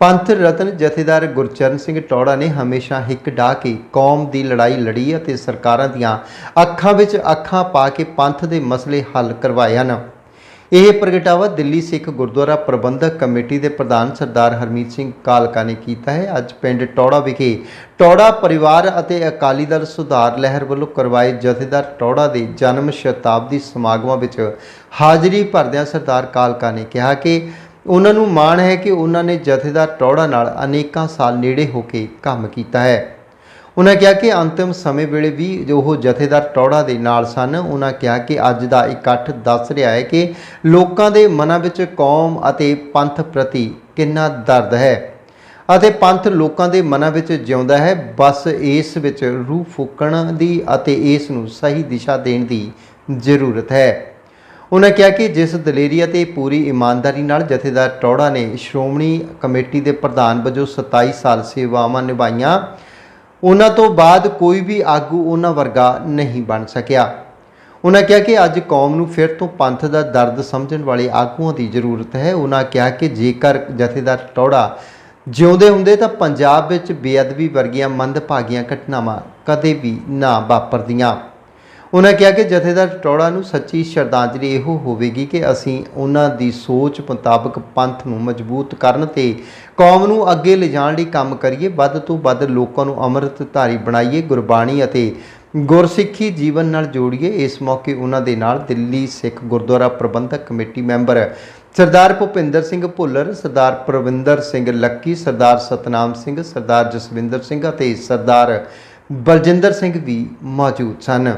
ਪੰਥ ਰਤਨ ਜਥੇਦਾਰ ਗੁਰਚਰਨ ਸਿੰਘ ਟੌੜਾ ਨੇ ਹਮੇਸ਼ਾ ਹਿੱਕ ਢਾ ਕੇ ਕੌਮ ਦੀ ਲੜਾਈ ਲੜੀ ਅਤੇ ਸਰਕਾਰਾਂ ਦੀਆਂ ਅੱਖਾਂ ਵਿੱਚ ਅੱਖਾਂ ਪਾ ਕੇ ਪੰਥ ਦੇ ਮਸਲੇ ਹੱਲ ਕਰਵਾਏ ਹਨ। ਇਹ ਪ੍ਰਗਟਾਵਾ ਦਿੱਲੀ ਸਿੱਖ ਗੁਰਦੁਆਰਾ ਪ੍ਰਬੰਧਕ ਕਮੇਟੀ ਦੇ ਪ੍ਰਧਾਨ ਸਰਦਾਰ ਹਰਮੀਤ ਸਿੰਘ ਕਾਲਕਾ ਨੇ ਕੀਤਾ ਹੈ। ਅੱਜ ਪਿੰਡ ਟੌੜਾ ਵਿਖੇ ਟੌੜਾ ਪਰਿਵਾਰ ਅਤੇ ਅਕਾਲੀ ਦਲ ਸੁਧਾਰ ਲਹਿਰ ਵੱਲੋਂ ਕਰਵਾਏ ਜਥੇਦਾਰ ਟੌੜਾ ਦੇ ਜਨਮ ਸ਼ਤਾਬਦੀ ਸਮਾਗਮਾਂ ਵਿੱਚ ਹਾਜ਼ਰੀ ਭਰਦਿਆਂ ਸਰਦਾਰ ਕਾਲਕਾ ਨੇ ਕਿਹਾ ਕਿ ਉਹਨਾਂ ਨੂੰ ਮਾਣ ਹੈ ਕਿ ਉਹਨਾਂ ਨੇ ਜਥੇਦਾਰ ਟੌੜਾ ਨਾਲ ਅਨੇਕਾਂ ਸਾਲ ਨੇੜੇ ਹੋ ਕੇ ਕੰਮ ਕੀਤਾ ਹੈ। ਉਹਨਾਂ ਕਿਹਾ ਕਿ ਅੰਤਿਮ ਸਮੇਂ ਵੇਲੇ ਵੀ ਜੋ ਉਹ ਜਥੇਦਾਰ ਟੌੜਾ ਦੇ ਨਾਲ ਸਨ, ਉਹਨਾਂ ਕਿਹਾ ਕਿ ਅੱਜ ਦਾ ਇਕੱਠ ਦੱਸ ਰਿਹਾ ਹੈ ਕਿ ਲੋਕਾਂ ਦੇ ਮਨਾਂ ਵਿੱਚ ਕੌਮ ਅਤੇ ਪੰਥ ਪ੍ਰਤੀ ਕਿੰਨਾ ਦਰਦ ਹੈ ਅਤੇ ਪੰਥ ਲੋਕਾਂ ਦੇ ਮਨਾਂ ਵਿੱਚ ਜਿਉਂਦਾ ਹੈ। ਬਸ ਇਸ ਵਿੱਚ ਰੂਹ ਫੂਕਣ ਦੀ ਅਤੇ ਇਸ ਨੂੰ ਸਹੀ ਦਿਸ਼ਾ ਦੇਣ ਦੀ ਜ਼ਰੂਰਤ ਹੈ। ਉਹਨਾਂ ਕਿਹਾ ਕਿ ਜਿਸ ਦਲੇਰੀ ਅਤੇ ਪੂਰੀ ਇਮਾਨਦਾਰੀ ਨਾਲ ਜਥੇਦਾਰ ਟੌੜਾ ਨੇ ਸ਼੍ਰੋਮਣੀ ਕਮੇਟੀ ਦੇ ਪ੍ਰਧਾਨ ਵਜੋਂ 27 ਸਾਲ ਸੇਵਾਵਾਂ ਨਿਭਾਈਆਂ ਉਹਨਾਂ ਤੋਂ ਬਾਅਦ ਕੋਈ ਵੀ ਆਗੂ ਉਹਨਾਂ ਵਰਗਾ ਨਹੀਂ ਬਣ ਸਕਿਆ। ਉਹਨਾਂ ਕਿਹਾ ਕਿ ਅੱਜ ਕੌਮ ਨੂੰ ਫਿਰ ਤੋਂ ਪੰਥ ਦਾ ਦਰਦ ਸਮਝਣ ਵਾਲੇ ਆਗੂਆਂ ਦੀ ਜ਼ਰੂਰਤ ਹੈ। ਉਹਨਾਂ ਕਿਹਾ ਕਿ ਜੇਕਰ ਜਥੇਦਾਰ ਟੌੜਾ ਜਿਉਂਦੇ ਹੁੰਦੇ ਤਾਂ ਪੰਜਾਬ ਵਿੱਚ ਬੇਅਦਬੀ ਵਰਗੀਆਂ ਮੰਦਭਾਗੀਆਂ ਘਟਨਾਵਾਂ ਕਦੇ ਵੀ ਨਾ ਵਾਪਰਦੀਆਂ। ਉਹਨਾਂ ਕਿਹਾ ਕਿ ਜਥੇਦਾਰ ਟੌੜਾ ਨੂੰ ਸੱਚੀ ਸ਼ਰਧਾਂਜਲੀ ਇਹੋ ਹੋਵੇਗੀ ਕਿ ਅਸੀਂ ਉਹਨਾਂ ਦੀ ਸੋਚ ਮੁਤਾਬਕ ਪੰਥ ਨੂੰ ਮਜ਼ਬੂਤ ਕਰਨ ਤੇ ਕੌਮ ਨੂੰ ਅੱਗੇ ਲਿਜਾਣ ਲਈ ਕੰਮ ਕਰੀਏ, ਵੱਧ ਤੋਂ ਵੱਧ ਲੋਕਾਂ ਨੂੰ ਅੰਮ੍ਰਿਤਧਾਰੀ ਬਣਾਈਏ, ਗੁਰਬਾਣੀ ਅਤੇ ਗੁਰਸਿੱਖੀ ਜੀਵਨ ਨਾਲ ਜੋੜੀਏ। ਇਸ ਮੌਕੇ ਉਹਨਾਂ ਦੇ ਨਾਲ ਦਿੱਲੀ ਸਿੱਖ ਗੁਰਦੁਆਰਾ ਪ੍ਰਬੰਧਕ ਕਮੇਟੀ ਮੈਂਬਰ ਸਰਦਾਰ ਭੁਪਿੰਦਰ ਸਿੰਘ ਭੁੱਲਰ, ਸਰਦਾਰ ਪ੍ਰਵਿੰਦਰ ਸਿੰਘ ਲੱਕੀ, ਸਰਦਾਰ ਸਤਨਾਮ ਸਿੰਘ, ਸਰਦਾਰ ਜਸਵਿੰਦਰ ਸਿੰਘ ਅਤੇ ਸਰਦਾਰ ਬਲਜਿੰਦਰ ਸਿੰਘ ਵੀ ਮੌਜੂਦ ਸਨ।